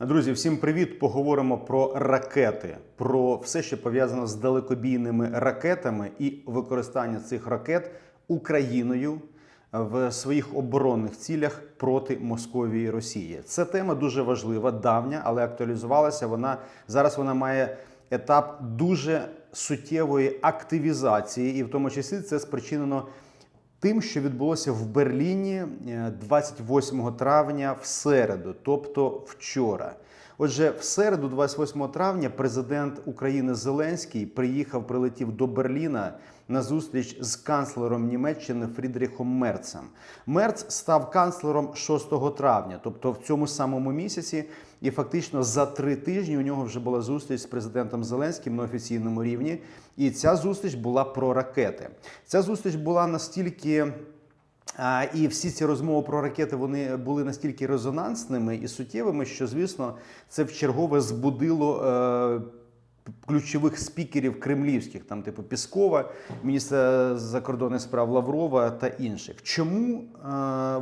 Друзі, всім привіт! Поговоримо про ракети, про все, що пов'язано з далекобійними ракетами і використання цих ракет Україною в своїх оборонних цілях проти Московії і Росії. Це тема дуже важлива, давня, але актуалізувалася вона зараз. Вона має етап дуже суттєвої активізації, і в тому числі це спричинено тим, що відбулося в Берліні е, 28 травня в середу, тобто вчора. Отже, в середу, 28 травня, президент України Зеленський приїхав, прилетів до Берліна на зустріч з канцлером Німеччини Фрідріхом Мерцем. Мерц став канцлером 6 травня, тобто в цьому самому місяці, і фактично за три тижні у нього вже була зустріч з президентом Зеленським на офіційному рівні. І ця зустріч була про ракети. Ця зустріч була настільки. І всі ці розмови про ракети вони були настільки резонансними і суттєвими, що звісно це вчергове збудило. Е, Ключових спікерів кремлівських, там типу Піскова, міністра закордонних справ Лаврова та інших. Чому е,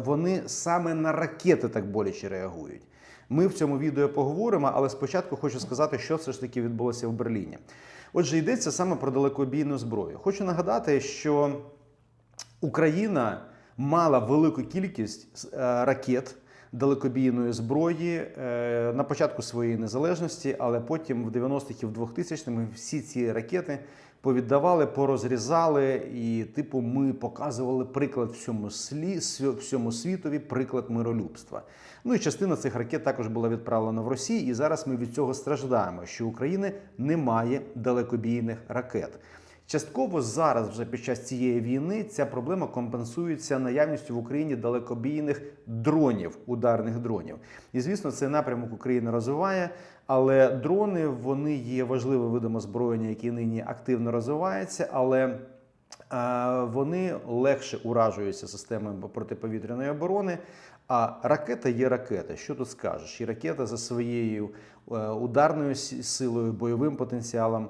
вони саме на ракети так боляче реагують? Ми в цьому відео поговоримо, але спочатку хочу сказати, що все ж таки відбулося в Берліні. Отже, йдеться саме про далекобійну зброю. Хочу нагадати, що Україна мала велику кількість е, ракет далекобійної зброї е, на початку своєї незалежності, але потім в 90-х і в 2000-х всі ці ракети повіддавали, порозрізали, і, типу, ми показували приклад всьому слі, всьому світові, приклад миролюбства. Ну і частина цих ракет також була відправлена в Росію, і зараз ми від цього страждаємо, що України немає далекобійних ракет. Частково зараз, вже під час цієї війни, ця проблема компенсується наявністю в Україні далекобійних дронів, ударних дронів. І звісно, цей напрямок Україна розвиває, але дрони вони є важливим видом озброєння, який нині активно розвивається, але е, вони легше уражуються системами протиповітряної оборони. А ракета є ракета. Що тут скажеш? І ракета за своєю е, ударною силою, бойовим потенціалом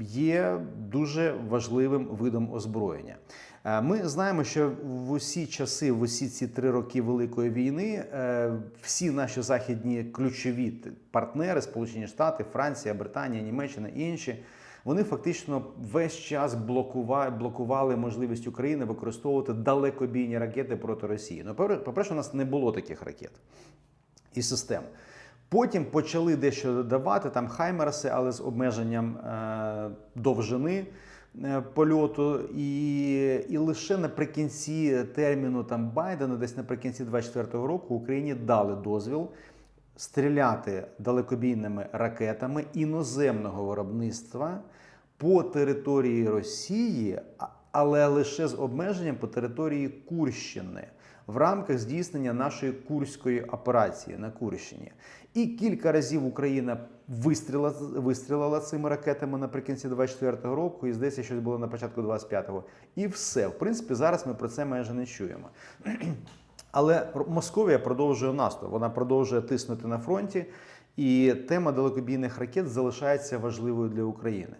є дуже важливим видом озброєння. Е, Ми знаємо, що в усі часи, в усі ці три роки Великої війни, е, всі наші західні ключові партнери, Сполучені Штати, Франція, Британія, Німеччина і інші. Вони фактично весь час блокували, можливість України використовувати далекобійні ракети проти Росії. Ну, по-перше, у нас не було таких ракет і систем. Потім почали дещо додавати там хаймерси, але з обмеженням е, довжини е, польоту. І, і лише наприкінці терміну там Байдена, десь наприкінці 24-го року, Україні дали дозвіл стріляти далекобійними ракетами іноземного виробництва по території Росії, але лише з обмеженням по території Курщини в рамках здійснення нашої курської операції на Курщині. І кілька разів Україна вистрілила, вистрілила цими ракетами наприкінці 24-го року, і здається, щось було на початку 25-го. І все. В принципі, зараз ми про це майже не чуємо. Але Московія продовжує наступ, вона продовжує тиснути на фронті, і тема далекобійних ракет залишається важливою для України.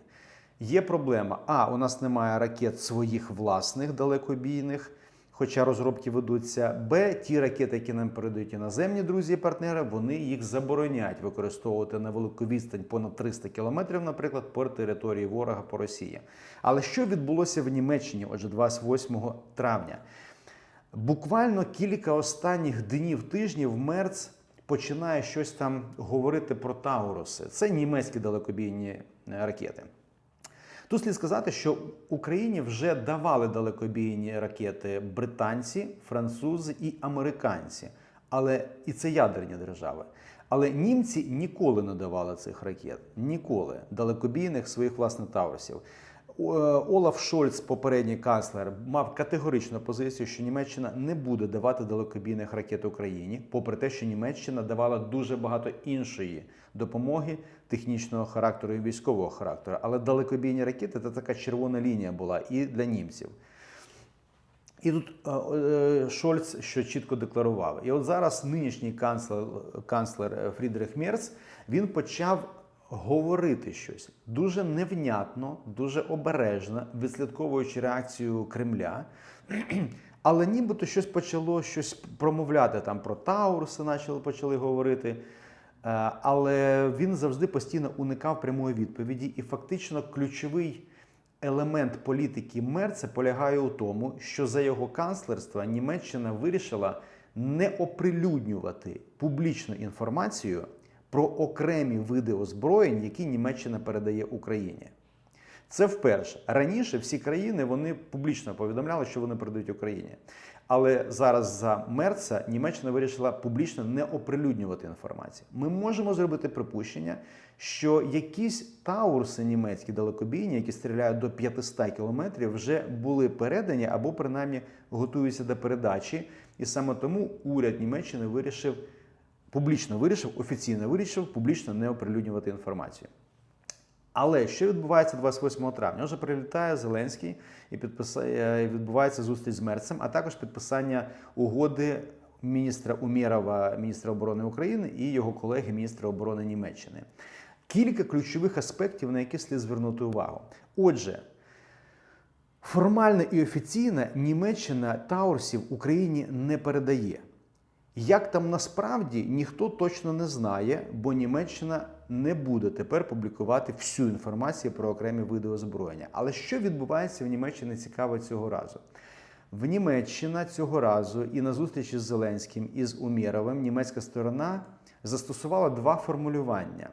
Є проблема: а у нас немає ракет своїх власних далекобійних, хоча розробки ведуться. Б, ті ракети, які нам передають іноземні друзі і партнери, вони їх забороняють використовувати на велику відстань понад 300 кілометрів, наприклад, по території ворога по Росії. Але що відбулося в Німеччині, отже, 28 травня? Буквально кілька останніх днів тижнів Мерц починає щось там говорити про Тауруси. Це німецькі далекобійні ракети. Тут слід сказати, що Україні вже давали далекобійні ракети британці, французи і американці, але і це ядерні держави. Але німці ніколи не давали цих ракет, ніколи далекобійних своїх власних таурсів. Олаф Шольц, попередній канцлер, мав категоричну позицію, що Німеччина не буде давати далекобійних ракет Україні, попри те, що Німеччина давала дуже багато іншої допомоги технічного характеру і військового характеру. Але далекобійні ракети це така червона лінія була і для німців. І тут е, Шольц що чітко декларував. І от зараз нинішній канцлер, канцлер Фрідрих Мерц він почав говорити щось дуже невнятно, дуже обережно, відслідковуючи реакцію Кремля. Але нібито щось почало щось промовляти там про Тауруси, почали, почали говорити. Е, Але він завжди постійно уникав прямої відповіді, і фактично ключовий елемент політики Мерца полягає у тому, що за його канцлерства Німеччина вирішила не оприлюднювати публічну інформацію про окремі види озброєнь, які Німеччина передає Україні. Це вперше. Раніше всі країни вони публічно повідомляли, що вони передають Україні. Але зараз за Мерца Німеччина вирішила публічно не оприлюднювати інформацію. Ми можемо зробити припущення, що якісь таурси німецькі далекобійні, які стріляють до 500 кілометрів, вже були передані або принаймні готуються до передачі. І саме тому уряд Німеччини вирішив публічно вирішив, офіційно вирішив публічно не оприлюднювати інформацію. Але що відбувається 28 травня? Вже прилітає Зеленський і підписає, відбувається зустріч з Мерцем, а також підписання угоди міністра Умєрова, міністра оборони України і його колеги, міністра оборони Німеччини. Кілька ключових аспектів, на які слід звернути увагу. Отже, формально і офіційно Німеччина Таурсів Україні не передає. Як там насправді ніхто точно не знає, бо Німеччина не буде тепер публікувати всю інформацію про окремі види озброєння. Але що відбувається в Німеччині цікаво цього разу? В Німеччина цього разу і на зустрічі з Зеленським і з Умєровим німецька сторона застосувала два формулювання.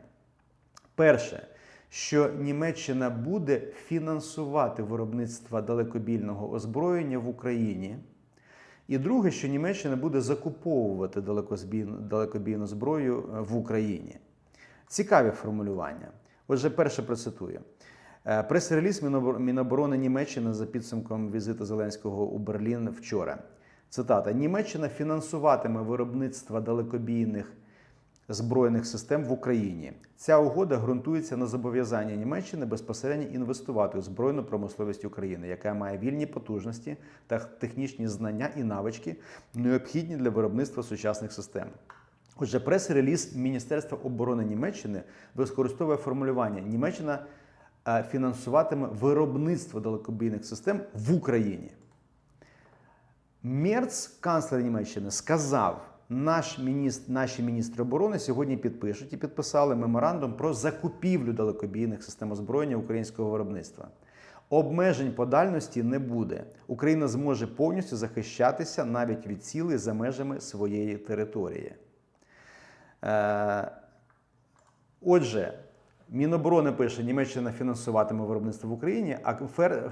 Перше, що Німеччина буде фінансувати виробництво далекобільного озброєння в Україні. І друге, що Німеччина буде закуповувати далекобійну, зброю е, в Україні. Цікаві формулювання. Отже, перше процитую. Е, Прес-реліз Міноборони Німеччини за підсумком візиту Зеленського у Берлін вчора. Цитата: Німеччина фінансуватиме виробництво далекобійних збройних систем в Україні. Ця угода ґрунтується на зобов'язанні Німеччини безпосередньо інвестувати у збройну промисловість України, яка має вільні потужності та технічні знання і навички, необхідні для виробництва сучасних систем. Отже, прес-реліз Міністерства оборони Німеччини використовує формулювання Німеччина е, фінансуватиме виробництво далекобійних систем в Україні. Мерц, канцлер Німеччини, сказав, наш міністр, наші міністри оборони сьогодні підпишуть і підписали меморандум про закупівлю далекобійних систем озброєння українського виробництва. Обмежень по дальності не буде. Україна зможе повністю захищатися навіть від цілей за межами своєї території. Е, Отже, Міноборони пише, Німеччина фінансуватиме виробництво в Україні, а Фер, е,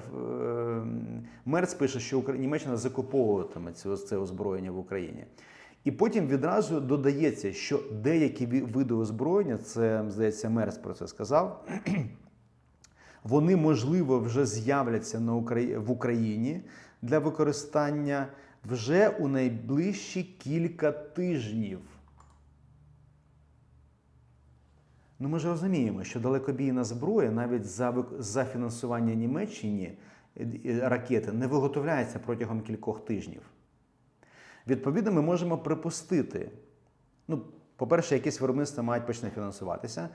Мерц пише, що Німеччина закуповуватиме це озброєння в Україні. І потім відразу додається, що деякі види озброєння, це, здається, Мерц про це сказав, вони, можливо, вже з'являться на Украї... в Україні для використання вже у найближчі кілька тижнів. Ну, ми ж розуміємо, що далекобійна зброя навіть за, за фінансування Німеччині е, е, ракети не виготовляється протягом кількох тижнів. Відповідно, ми можемо припустити. Ну, по-перше, якісь виробництва мають почне фінансуватися.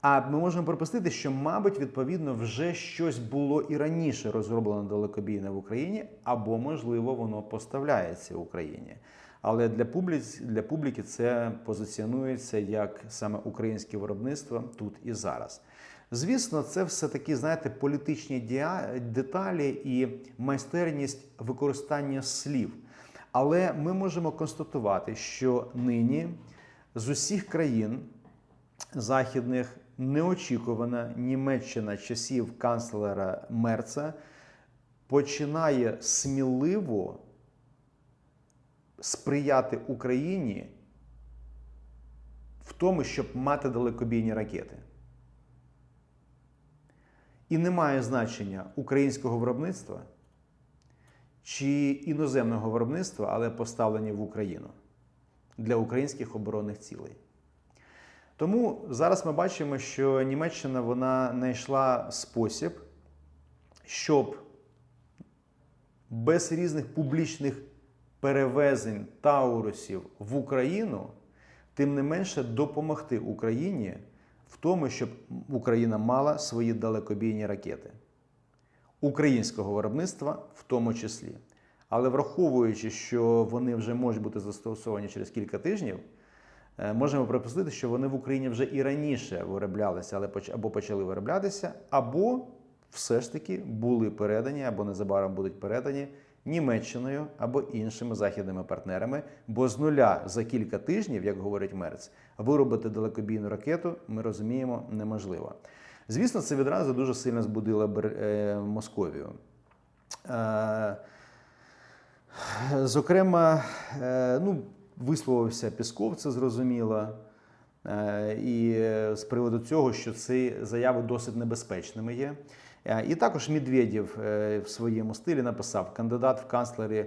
А ми можемо припустити, що, мабуть, відповідно, вже щось було і раніше розроблено далекобійне в Україні, або, можливо, воно поставляється в Україні. Але для публіки, для публіки це позиціонується як саме українське виробництво тут і зараз. Звісно, це все такі, знаєте, політичні деталі і майстерність використання слів. Але ми можемо констатувати, що нині з усіх країн західних неочікувана Німеччина часів канцлера Мерца починає сміливо сприяти Україні в тому, щоб мати далекобійні ракети. І немає значення українського виробництва чи іноземного виробництва, але поставлені в Україну для українських оборонних цілей. Тому зараз ми бачимо, що Німеччина вона знайшла спосіб, щоб без різних публічних перевезень таурусів в Україну, тим не менше допомогти Україні в тому, щоб Україна мала свої далекобійні ракети українського виробництва в тому числі. Але враховуючи, що вони вже можуть бути застосовані через кілька тижнів, е, можемо припустити, що вони в Україні вже і раніше вироблялися, але або почали вироблятися, або все ж таки були передані, або незабаром будуть передані Німеччиною або іншими західними партнерами. Бо з нуля за кілька тижнів, як говорить Мерц, виробити далекобійну ракету, ми розуміємо, неможливо. Звісно, це відразу дуже сильно збудило е, Московію. Е, Зокрема, е, ну, висловився Пісков, це зрозуміло. І з приводу цього, що ці заяви досить небезпечними є. І також Медведєв в своєму стилі написав: кандидат в канцлері,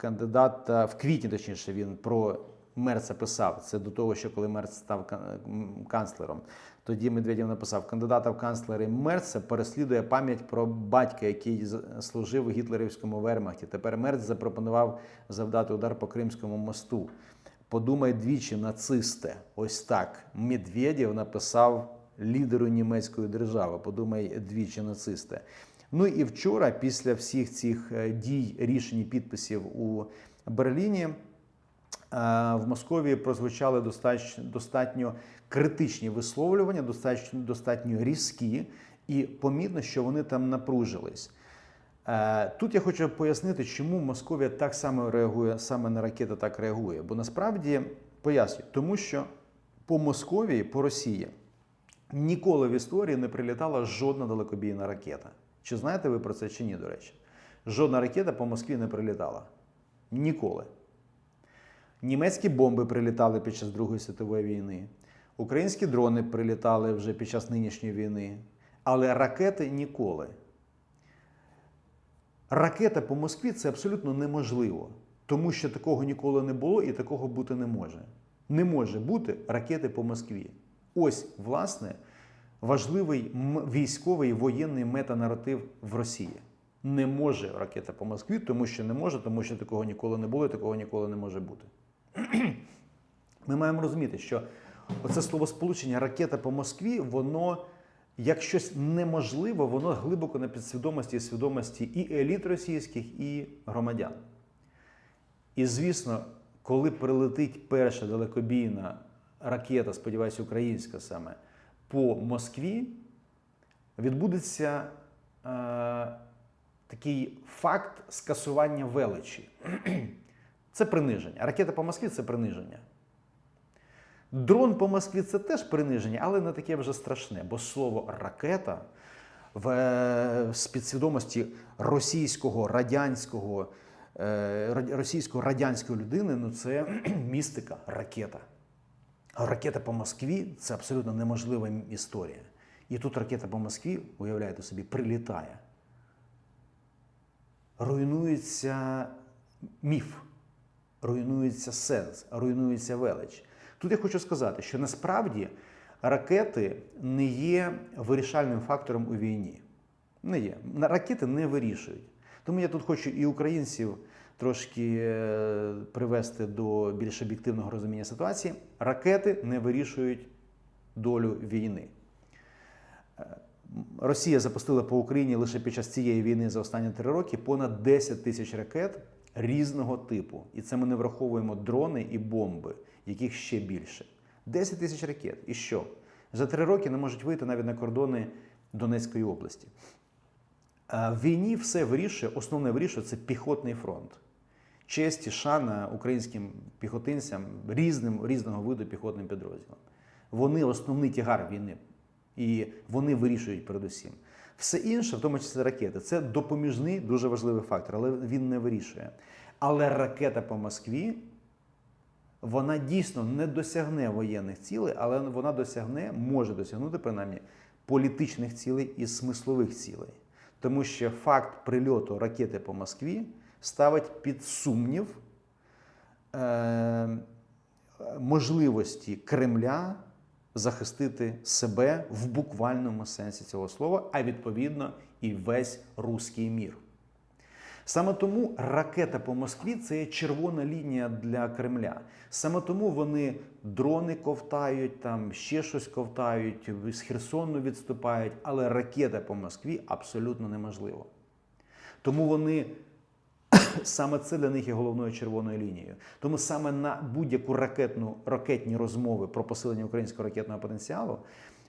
кандидат е, в квітні, точніше, він про Мерца писав. Це до того, що коли Мерц став канцлером. Тоді Медведєв написав: кандидата в канцлери Мерца переслідує пам'ять про батька, який служив у гітлерівському вермахті. Тепер Мерц запропонував завдати удар по Кримському мосту. Подумай двічі, нацисте. Ось так. Медведєв написав лідеру німецької держави. Подумай двічі, нацисте. Ну і вчора, після всіх цих е, дій, рішень і підписів у Берліні, в Московії прозвучали достатньо, достатньо критичні висловлювання, достатньо, достатньо різкі, і помітно, що вони там напружились. Е, Тут я хочу пояснити, чому Московія так само реагує, саме на ракети так реагує. Бо насправді пояснюю, тому що по Московії, по Росії ніколи в історії не прилітала жодна далекобійна ракета. Чи знаєте ви про це чи ні, до речі? Жодна ракета по Москві не прилітала. Ніколи. Німецькі бомби прилітали під час Другої світової війни. Українські дрони прилітали вже під час нинішньої війни. Але ракети ніколи. Ракета по Москві це абсолютно неможливо, тому що такого ніколи не було і такого бути не може. Не може бути ракети по Москві. Ось, власне, важливий військовий воєнний метанаратив в Росії. Не може ракета по Москві, тому що не може, тому що такого ніколи не було і такого ніколи не може бути. Ми маємо розуміти, що оце словосполучення ракета по Москві, воно як щось неможливе, воно глибоко на підсвідомості і свідомості і еліт російських, і громадян. І звісно, коли прилетить перша далекобійна ракета, сподіваюся, українська саме, по Москві, відбудеться е, такий факт скасування величі. Це приниження. Ракета по Москві це приниження. Дрон по Москві це теж приниження, але не таке вже страшне, бо слово ракета в е, підсвідомості російського радянського е, ра- російської радянської людини ну це містика, ракета. А ракета по Москві це абсолютно неможлива історія. І тут ракета по Москві, уявляєте собі, прилітає. Руйнується міф, руйнується сенс, руйнується велич. Тут я хочу сказати, що насправді ракети не є вирішальним фактором у війні. Не є. Ракети не вирішують. Тому я тут хочу і українців трошки е, привести до більш об'єктивного розуміння ситуації. Ракети не вирішують долю війни. Е, Росія запустила по Україні лише під час цієї війни за останні три роки понад 10 тисяч ракет різного типу. І це ми не враховуємо дрони і бомби, яких ще більше. 10 тисяч ракет. І що? За три роки не можуть вийти навіть на кордони Донецької області. В війні все вирішує, основне вирішує це піхотний фронт. Честь і шана українським піхотинцям різним, різного виду піхотним підрозділам. Вони основний тягар війни. І вони вирішують передусім. Все інше, в тому числі ракети, це допоміжний дуже важливий фактор, але він не вирішує. Але ракета по Москві, вона дійсно не досягне воєнних цілей, але вона досягне, може досягнути принаймні політичних цілей і смислових цілей. Тому що факт прильоту ракети по Москві ставить під сумнів е, можливості Кремля захистити себе в буквальному сенсі цього слова, а відповідно і весь руський мір. Саме тому ракета по Москві це є червона лінія для Кремля. Саме тому вони дрони ковтають, там ще щось ковтають, з Херсону відступають, але ракета по Москві абсолютно неможливо. Тому вони саме це для них є головною червоною лінією. Тому саме на будь-яку ракетну ракетні розмови про посилення українського ракетного потенціалу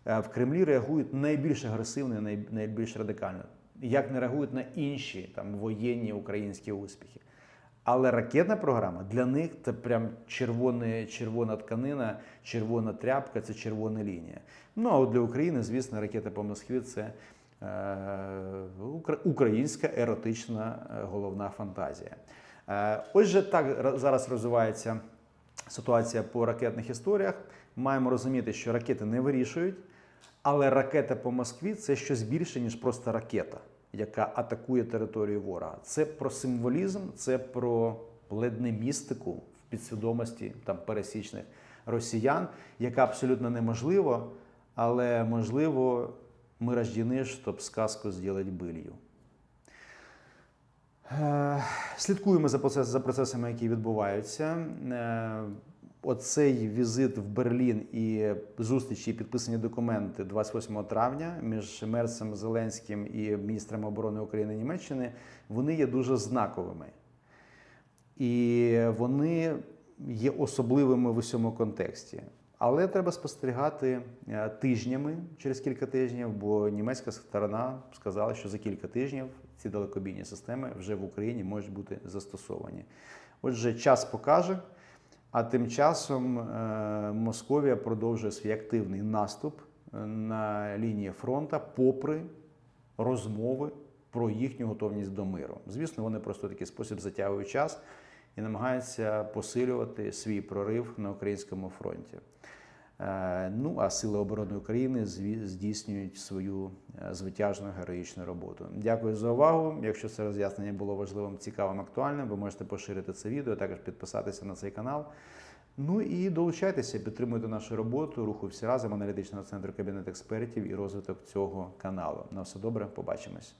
е, в Кремлі реагують найбільш агресивно, і найбільш радикально. Як не реагують на інші там воєнні українські успіхи. Але ракетна програма для них це прям червоне, червона тканина, червона тряпка, це червона лінія. Ну а от для України, звісно, ракета по Москві це українська еротична е, головна фантазія. Е, Отже, так зараз розвивається ситуація по ракетних історіях. Маємо розуміти, що ракети не вирішують, але ракета по Москві це щось більше, ніж просто ракета, яка атакує територію ворога. Це про символізм, це про ледь не містику в підсвідомості там пересічних росіян, яка абсолютно неможлива, але можливо, ми рождені, щоб сказку зробити былью. Е, Слідкуємо за, процес, за процесами, які відбуваються. Е, Оцей візит в Берлін і зустрічі і підписані документи 28 травня між Мерцем Зеленським і міністром оборони України і Німеччини вони є дуже знаковими. І вони є особливими в усьому контексті. Але треба спостерігати е, тижнями через кілька тижнів, бо німецька сторона сказала, що за кілька тижнів ці далекобійні системи вже в Україні можуть бути застосовані. Отже, час покаже. А тим часом е, Московія продовжує свій активний наступ е, на лінії фронту, попри розмови про їхню готовність до миру. Звісно, вони просто такий спосіб затягують час і намагаються посилювати свій прорив на українському фронті. Е, Ну а Сили оборони України здійснюють свою е, звитяжну героїчну роботу. Дякую за увагу. Якщо це роз'яснення було важливим, цікавим, актуальним, ви можете поширити це відео, також підписатися на цей канал. Ну і долучайтеся, підтримуйте нашу роботу, руху всі разом аналітичного центру Кабінет експертів і розвиток цього каналу. На все добре, побачимось.